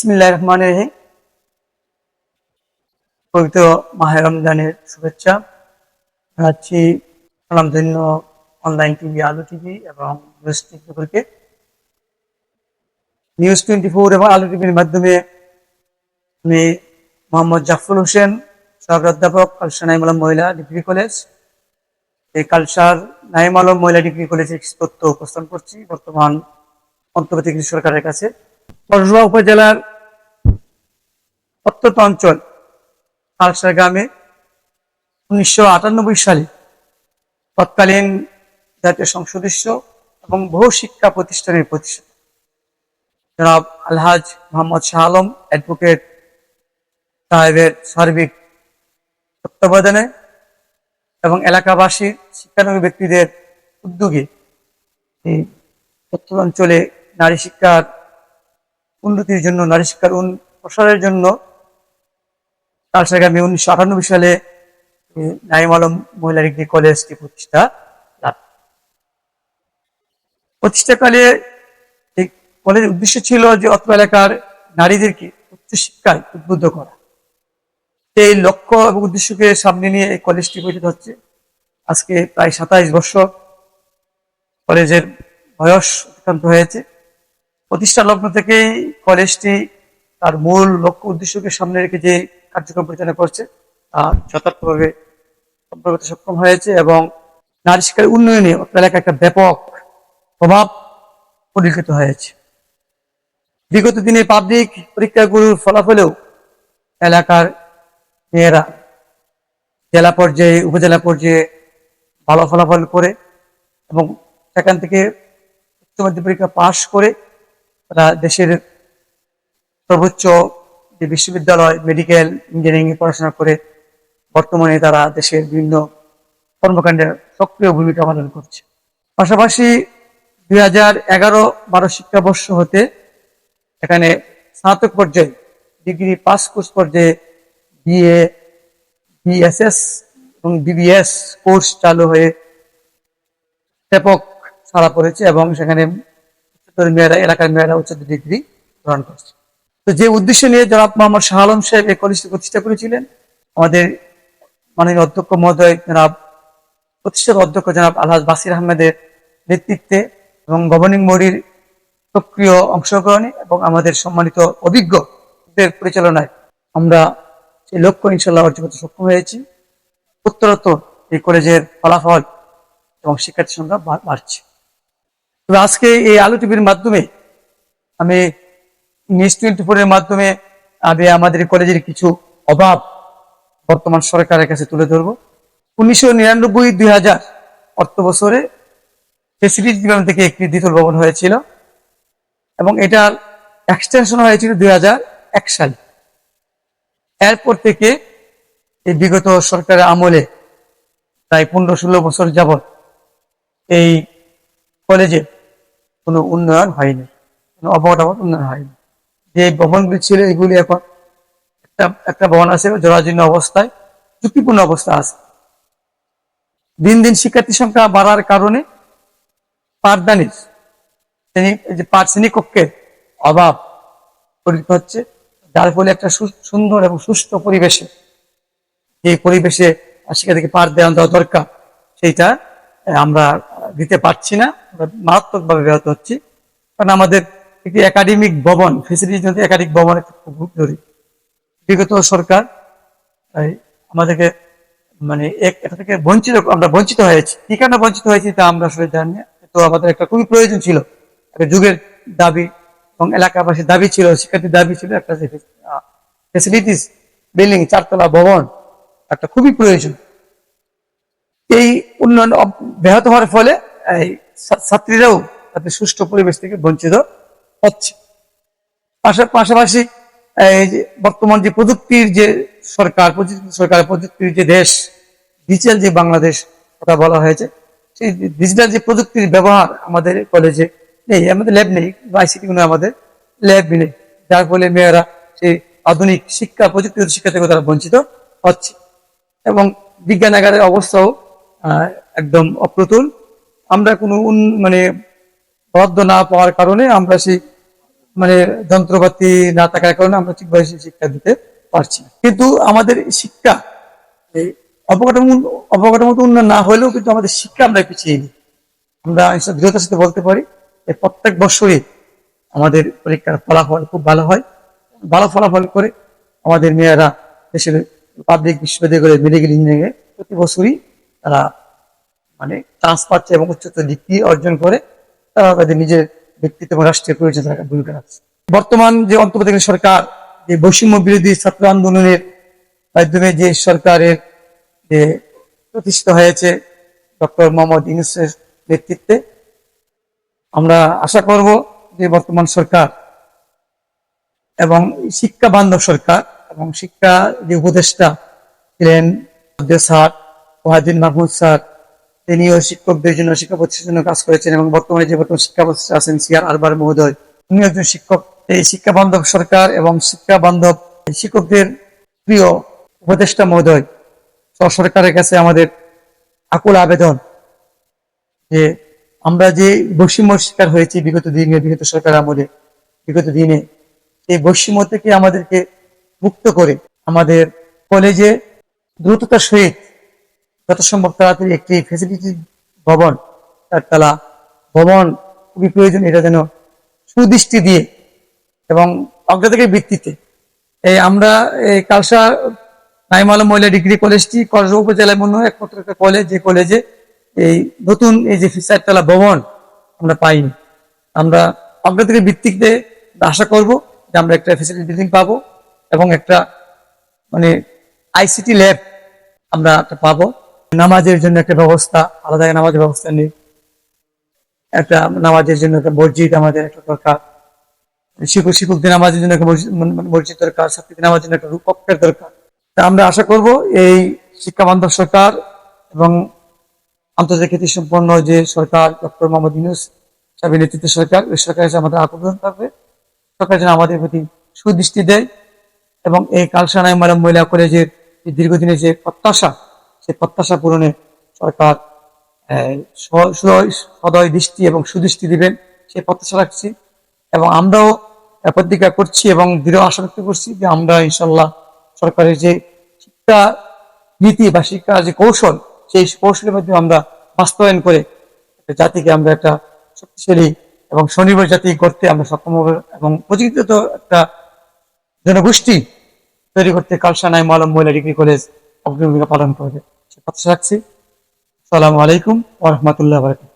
বিসমিল্লাহ রহমান রহিম। পবিত্র মাহে রমজানের শুভেচ্ছা। জানাচ্ছি সালামধন্য অনলাইন টিভি, আলু টিভি এবং news twenty news twenty four এবং আলু টিভির মাধ্যমে আমি মোহাম্মদ জাফর হোসেন, সহকারী অধ্যাপক কালসা নাইম আলম মহিলা ডিগ্রি কলেজ। এই কালসার নাইম আলম মহিলা ডিগ্রি কলেজে তথ্য উপস্থাপন করছি। বর্তমান অন্তর্বর্তী সরকারের কাছে। উপজেলার প্রত্যন্ত অঞ্চল খালসা গ্রামে উনিশশো আটানব্বই সালে তৎকালীন জাতীয় সংসদস্য এবং বহু শিক্ষা প্রতিষ্ঠানের প্রতিষ্ঠাতা। জনাব আলহাজ মোহাম্মদ শাহ আলম অ্যাডভোকেট সাহেবের সার্বিক তত্ত্বাবধানে এবং এলাকাবাসীর শিক্ষানবী ব্যক্তিদের উদ্যোগে এই প্রত্যন্ত অঞ্চলে নারী শিক্ষার উন্নতির জন্য, নারী শিক্ষার প্রসারের জন্য কালসাগামী উনিশশো আটানব্বই সালে নাইম আলম মহিলা ডিগ্রি কলেজটি প্রতিষ্ঠা লাভ। প্রতিষ্ঠাকালে এই কলেজের উদ্দেশ্য ছিল যে অত্র এলাকার নারীদেরকে উচ্চশিক্ষায় উদ্বুদ্ধ করা। এই লক্ষ্য এবং উদ্দেশ্যকে সামনে নিয়ে এই কলেজটি গঠিত হচ্ছে। আজকে প্রায় সাতাইশ বছর কলেজের বয়স অতিক্রান্ত হয়েছে। প্রতিষ্ঠা লগ্ন থেকেই কলেজটি তার মূল লক্ষ্য উদ্দেশ্যকে সামনে রেখে যে কার্যক্রম পরিচালনা করছে, তা যথার্থভাবে সম্পর্ক সক্ষম হয়েছে এবং নারী শিক্ষার উন্নয়নে এলাকায় একটা ব্যাপক প্রভাব পরিলক্ষিত হয়েছে। বিগত দিনে পাবলিক পরীক্ষাগুলোর ফলাফলেও এলাকার মেয়েরা জেলা পর্যায়ে, উপজেলা পর্যায়ে ভালো ফলাফল করে এবং সেখান থেকে উচ্চ মাধ্যমিক পরীক্ষা পাশ করে তারা দেশের সর্বোচ্চ যে বিশ্ববিদ্যালয় মেডিকেল ইঞ্জিনিয়ারিং পড়াশোনা করে বর্তমানে তারা দেশের বিভিন্ন কর্মকাণ্ডে সক্রিয় ভূমিকা পালন করছে। পাশাপাশি দুই হাজার এগারো বারো শিক্ষাবর্ষ হতে এখানে স্নাতক পর্যায়ে ডিগ্রি পাস কোর্স পর্যায়ে বিএ বিএসএস এবং বিবিএস কোর্স চালু হয়ে ব্যাপক সারা পড়েছে এবং সেখানে উচ্চতর মেয়েরা, এলাকার মেয়েরা উচ্চতর ডিগ্রি গ্রহণ করছে। তো যে উদ্দেশ্য নিয়ে জনাব মোহাম্মদ শাহ আলম সাহেব এই কলেজটি প্রতিষ্ঠা করেছিলেন, আমাদের মাননীয় অধ্যক্ষ মহোদয় জনাব, প্রতিষ্ঠাতা অধ্যক্ষ জনাব আলহাজ বাসির আহমেদের নেতৃত্বে এবং গভর্নিং বডির সক্রিয় অংশগ্রহণে এবং আমাদের সম্মানিত অভিজ্ঞদের পরিচালনায় আমরা সেই লক্ষ্য ইনশাল্লাহ অর্জন করতে সক্ষম হয়েছি। উত্তরোত্তর এই কলেজের ফলাফল এবং শিক্ষার্থীর সংখ্যা বাড়ছে। তবে আজকে এই আলো টিভির মাধ্যমে আমি ফোরের মাধ্যমে আমি আমাদের কলেজের কিছু অভাব বর্তমান সরকারের কাছে তুলে ধরব। উনিশশো নিরানব্বই, দুই হাজার অর্থ বছরে ফেসিলিটি ডিপার্টমেন্ট থেকে একটি দ্বিতল ভবন হয়েছিল এবং এটার এক্সটেনশন হয়েছিল দুই এক সালে। এরপর থেকে এই বিগত সরকারের আমলে প্রায় পনেরো ষোলো বছর যাবৎ এই কলেজে কোনো উন্নয়ন হয়নি, কোনো অবকাঠামোর উন্নয়ন হয়নি। যে ভবনগুলি ছিল, এগুলি এখন একটা একটা ভবন আছে, জরাজীর্ণ অবস্থায়, ঝুঁকিপূর্ণ অবস্থা আছে। দিন দিন শিক্ষার্থী সংখ্যা বাড়ার কারণে পাঠদানির শ্রেণি যে পাঠ শ্রেণীকক্ষের অভাব পরিণত হচ্ছে, যার ফলে একটা সুন্দর এবং সুস্থ পরিবেশে যে পরিবেশে শিক্ষার্থীকে পাঠ দেওয়া দেওয়া দরকার, সেইটা আমরা দিতে পারছি না মারাত্মকভাবে ব্যাহত হচ্ছি। কারণ আমাদের একটি একাডেমিক ভবন ফেসিলিটি জন্য একাডেমিক ভবন খুব জরুরি। বিগত সরকার আমাদেরকে মানে এক- এটা থেকে বঞ্চিত, আমরা বঞ্চিত হয়েছি। কি কারণে বঞ্চিত হয়েছি তা আমরা আসলে জানি তো আমাদের একটা খুবই প্রয়োজন ছিল। একটা যুগের দাবি এবং এলাকাবাসীর দাবি ছিল, শিক্ষার্থীর দাবি ছিল, একটা ফেসিলিটিস বিল্ডিং চারতলা ভবন, একটা খুবই প্রয়োজন। এই উন্নয়ন ব্যাহত হওয়ার ফলে এই ছাত্রীরাও তাদের সুষ্ঠু পরিবেশ থেকে বঞ্চিত হচ্ছে। পাশা- পাশাপাশি এই যে বর্তমান যে প্রযুক্তির যে সরকার সরকার প্রযুক্তির যে দেশ ডিজিটাল যে বাংলাদেশ কথা বলা হয়েছে, সেই ডিজিটাল যে প্রযুক্তির ব্যবহার আমাদের কলেজে নেই, আমাদের ল্যাব নেই আইসিটি কোনো আমাদের ল্যাব নেই। যার ফলে মেয়েরা সেই আধুনিক শিক্ষা, প্রযুক্তিগত শিক্ষা থেকে তারা বঞ্চিত হচ্ছে। এবং বিজ্ঞানাগারের অবস্থাও একদম অপ্রতুল। আমরা কোনো মানে বরাদ্দ না পাওয়ার কারণে আমরা সেই মানে যন্ত্রপাতি না থাকার কারণে আমরা ঠিকভাবে শিক্ষা দিতে পারছি কিন্তু আমাদের শিক্ষা, এই অবকাঠামো অবকাঠামো উন্নয়ন না হলেও কিন্তু আমাদের শিক্ষা আমরা পিছিয়ে নিই আমরা দৃঢ়তার সাথে বলতে পারি যে প্রত্যেক বছরে আমাদের পরীক্ষার ফলাফল খুব ভালো হয়। ভালো ফলাফল করে আমাদের মেয়েরা দেশের পাবলিক বিশ্ববিদ্যালয়ে মেডিকেল ইঞ্জিনিয়ারিং প্রতি বছরই তারা মানে চান্স পাচ্ছে এবং উচ্চতর ডিগ্রি অর্জন করে। তারা তাদের নিজের ব্যক্তিত্ব এবং রাষ্ট্রীয় প্রয়োজন ভূমিকা রাখছে। বর্তমান যে অন্তর্বর্তীকালীন সরকার, যে বৈষম্য বিরোধী ছাত্র আন্দোলনের মাধ্যমে যে সরকারের যে প্রতিষ্ঠিত হয়েছে ডক্টর মোহাম্মদ ইউনুসের নেতৃত্বে, আমরা আশা করব যে বর্তমান সরকার এবং শিক্ষা বান্ধব সরকার এবং শিক্ষা যে উপদেষ্টা ছিলেন স্যার ওয়াহিদিন মাহমুদ স্যার তিনিও শিক্ষকদের জন্য শিক্ষা প্রতিষ্ঠানের জন্য কাজ করেছেন এবং বর্তমানে যে বর্তমান শিক্ষা প্রতিষ্ঠা আছেন সিআর আরবার মহোদয় উনি একজন শিক্ষক। এই শিক্ষা বান্ধব সরকার এবং শিক্ষা বান্ধব শিক্ষকদের প্রিয় উপদেষ্টা মহোদয়, সরকারের কাছে আমাদের আকুল আবেদন যে আমরা যে বৈষম্য শিকার হয়েছি বিগত দিনে, বিগত সরকার আমলে, বিগত দিনে, এই বৈষম্য থেকে আমাদেরকে মুক্ত করে আমাদের কলেজে দ্রুততার সহিত যত সম্ভব তাড়াতাড়ি একটি ফেসিলিটি ভবন চারতলা ভবন খুবই প্রয়োজন, এটা যেন সুদৃষ্টি দিয়ে এবং অগ্রাধিকার ভিত্তিতে। এই আমরা এই কালসা নাইমালা মহিলা ডিগ্রি কলেজটি করজ উপজেলায় মনে হয় একমাত্র একটা কলেজ, যে কলেজে এই নতুন এই যে চারতলা ভবন আমরা পাইনি। আমরা অগ্রাধিকার ভিত্তিতে আশা করব যে আমরা একটা ফেসিলিটি বিল্ডিং পাবো এবং একটা মানে আইসিটি ল্যাব আমরা একটা পাবো। নামাজের জন্য একটা ব্যবস্থা, আলাদা নামাজের ব্যবস্থা নেই। একটা নামাজের জন্য একটা মসজিদ আমাদের একটা দরকার। শিক্ষক, শিক্ষকদের নামাজের জন্য একটা মসজিদ- দরকার, ছাত্রীদের নামাজের জন্য একটা রূপকের দরকার। তা আমরা আশা করব এই শিক্ষা বান্ধব সরকার এবং আন্তর্জাতিক সম্পন্ন যে সরকার, ডক্টর মোহাম্মদ ইউনুস সাহেবের নেতৃত্বের সরকার, ওই সরকার আমাদের আবেদন থাকবে সরকার যেন আমাদের প্রতি সুদৃষ্টি দেয় এবং এই কালসানায় মারাম মহিলা কলেজের দীর্ঘদিনের যে প্রত্যাশা সেই প্রত্যাশা পূরণে সরকার সদয় দৃষ্টি এবং সুদৃষ্টি দিবেন সেই প্রত্যাশা রাখছি। এবং আমরাও প্রতিজ্ঞা করছি এবং দৃঢ় আশা ব্যক্ত করছি যে আমরা ইনশাল্লাহ সরকারের যে শিক্ষা নীতি বা শিক্ষা যে কৌশল, সেই কৌশলের মাধ্যমে আমরা বাস্তবায়ন করে জাতিকে আমরা একটা শক্তিশালী এবং স্বনির্ভর জাতি করতে আমরা সক্ষম হব এবং প্রযুক্তিগত একটা জনগোষ্ঠী তৈরি করতে কালসানায় মালম মহিলা ডিগ্রি কলেজ ভূমিকা পালন করবে। কথা রাখছি। আসসালামু আলাইকুম ওরহমতুল্লাহ বারাকাতুহু।